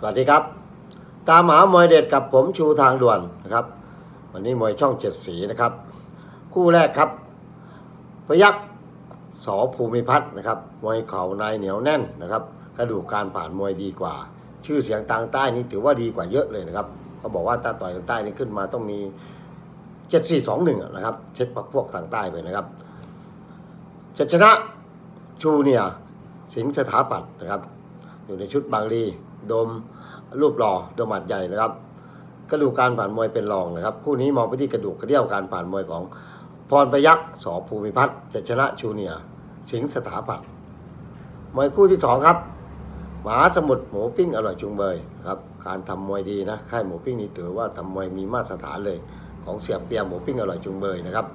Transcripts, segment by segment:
สวัสดีครับ ตามหามวยเด็ดกับผมชูทางด่วนนะครับ วันนี้มวยช่องเจ็ดสีนะครับ คู่แรกครับ พยักสอภูมิพัฒน์นะครับมวยเข่าในเหนียวแน่นนะครับกระดูกการผ่านมวยดีกว่า ชื่อเสียงทางใต้นี่ถือว่าดีกว่าเยอะเลยนะครับเขาบอกว่าตาต่อยทางใต้นี่ขึ้นมาต้องมีเจ็ดสี่สองหนึ่งนะครับเช็คพักพวกทางใต้ไปนะครับจะชนะชูเนี่ยสิงสถาปัตย์นะครับ อยู่ในชุดบางรี โดมรูปหล่อโดมหมัดใหญ่นะครับ กระดูกการผ่านมวยเป็นรองนะครับ คู่นี้มองไปที่กระดูกกระเดี่ยวการผ่านมวยของพรประยักษ์สอภูมิพัฒน์จะชนะชูเนียสิงสถาปัตย์มวยคู่ที่สองครับหมาสมุทรหมูปิ้งอร่อยจุงเบยครับการทำมวยดีนะค่ายหมูปิ้งนี่ถือว่าทำมวยมีมาตรฐานเลย ของเสียเปียหมูปิ้งอร่อยจุงเบยนะครับ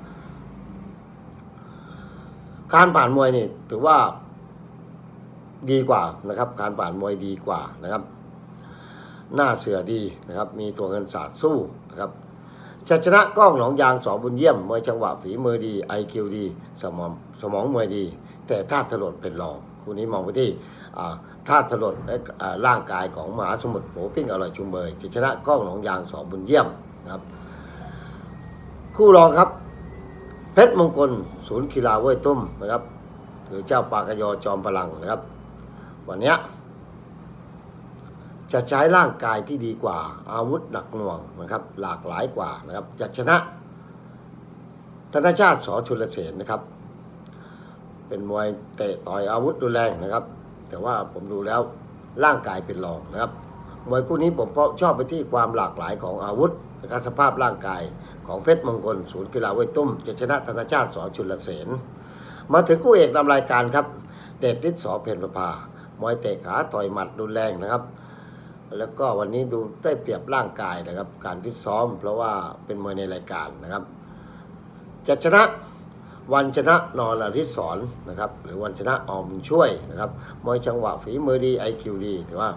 การผ่านมวยนี่ถือว่า ดีกว่านะครับ การผ่านมวยดีกว่านะครับ หน้าเสือดีนะครับ มีตัวเงินศาสตร์สู้นะครับชัยชนะกล้องหนองยางสอบุญเยี่ยมมวยจังหวะฝีมือดีไอคิวดีสมองสมองมวยดี แต่ท่าถลดเป็นรองคู่นี้มองไปที่ท่าถลดและร่างกายของมหาสมุทรโหปิ้งอร่อยชุมเบยชัยชนะกล้องหนองยางสอบุญเยี่ยมนะครับ คู่รองครับ เพชรมงคลศูนย์กีฬาเว้ยตุ้มนะครับ หรือเจ้าปากยอจอมพลังนะครับ วันนี้จะใช้ร่างกายที่ดีกว่า อาวุธหนักหน่วงนะครับ หลากหลายกว่านะครับ จะชนะธนชาติสอชุลเสนนะครับ เป็นมวยเตะต่อยอาวุธรุนแรงนะครับ แต่ว่าผมดูแล้วร่างกายเป็นรองนะครับมวยคู่นี้ผมชอบไปที่ความหลากหลายของอาวุธนะครับสภาพร่างกายของเพชรมงคลศูนย์กีฬาเว้ยตุ้มจะชนะธนชาติสอชุลเสนมาถึงคู่เอกนำรายการครับ เดชฤทธิ์สอเพนประภา มวยเตะขาต่อยหมัดรุนแรงนะครับ แล้วก็วันนี้ดูได้เปรียบร่างกายนะครับ การฟิตซ้อม เพราะว่าเป็นมวยในรายการนะครับจะชนะวันชนะนอนอาทิตย์สอนนะครับ หรือวันชนะออมช่วยนะครับมวยจังหวะฝีมือดีไอคิวดีถือว่า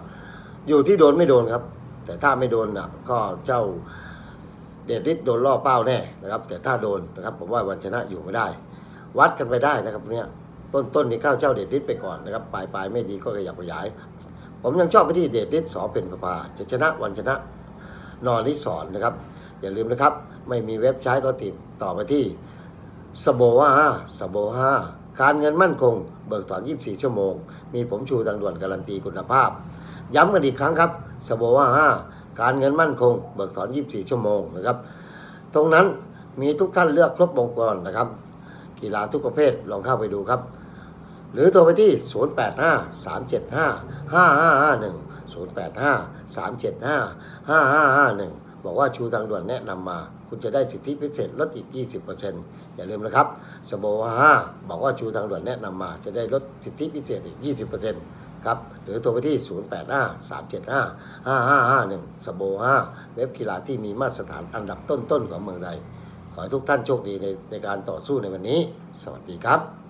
อยู่ที่โดนไม่โดนครับ แต่ถ้าไม่โดนนะก็เจ้าเดชฤทธิ์โดนล่อเป้าแน่นะครับ แต่ถ้าโดนนะครับ ผมว่าวันชนะอยู่ไม่ได้ วัดกันไปได้นะครับเนี่ย ต้นต้นนี้ข้าวเจ้าเดชฤทธิ์ไปก่อนนะครับปลายปลายไม่ดีก็ขยับขยาย ผมยังชอบไปที่เดชฤทธิ์สอเป็นประภาจะชนะวันชนะ นอนนิสอนนะครับ อย่าลืมนะครับ ไม่มีเว็บใช้ก็ติดต่อไปที่สโบห้าสโบห้าการเงินมั่นคง เบิกถอน 24 ชั่วโมง มีผมชูทางด่วนการันตีคุณภาพ ย้ำกันอีกครั้งครับสโบห้าการเงินมั่นคง เบิกถอน 24 ชั่วโมงนะครับ ตรงนั้นมีทุกท่านเลือกครบวงจรนะครับ กีฬาทุกประเภทลองเข้าไปดูครับ หรือโทรไปที่ 085 375 5551 085 375 5551 บอกว่าชูทางด่วนแนะนำมา คุณจะได้สิทธิพิเศษลดอีก 20%อย่าลืมนะครับสโบห้าบอกว่าชูทางด่วนแนะนำมา จะได้ลดสิทธิพิเศษอีก 20%ครับ หรือโทรไปที่ 085 375 5551 สโบห้าเว็บกีฬาที่มีมาตรฐานอันดับต้นๆของเมืองไทยขอให้ทุกท่านโชคดีในในการต่อสู้ในวันนี้ สวัสดีครับ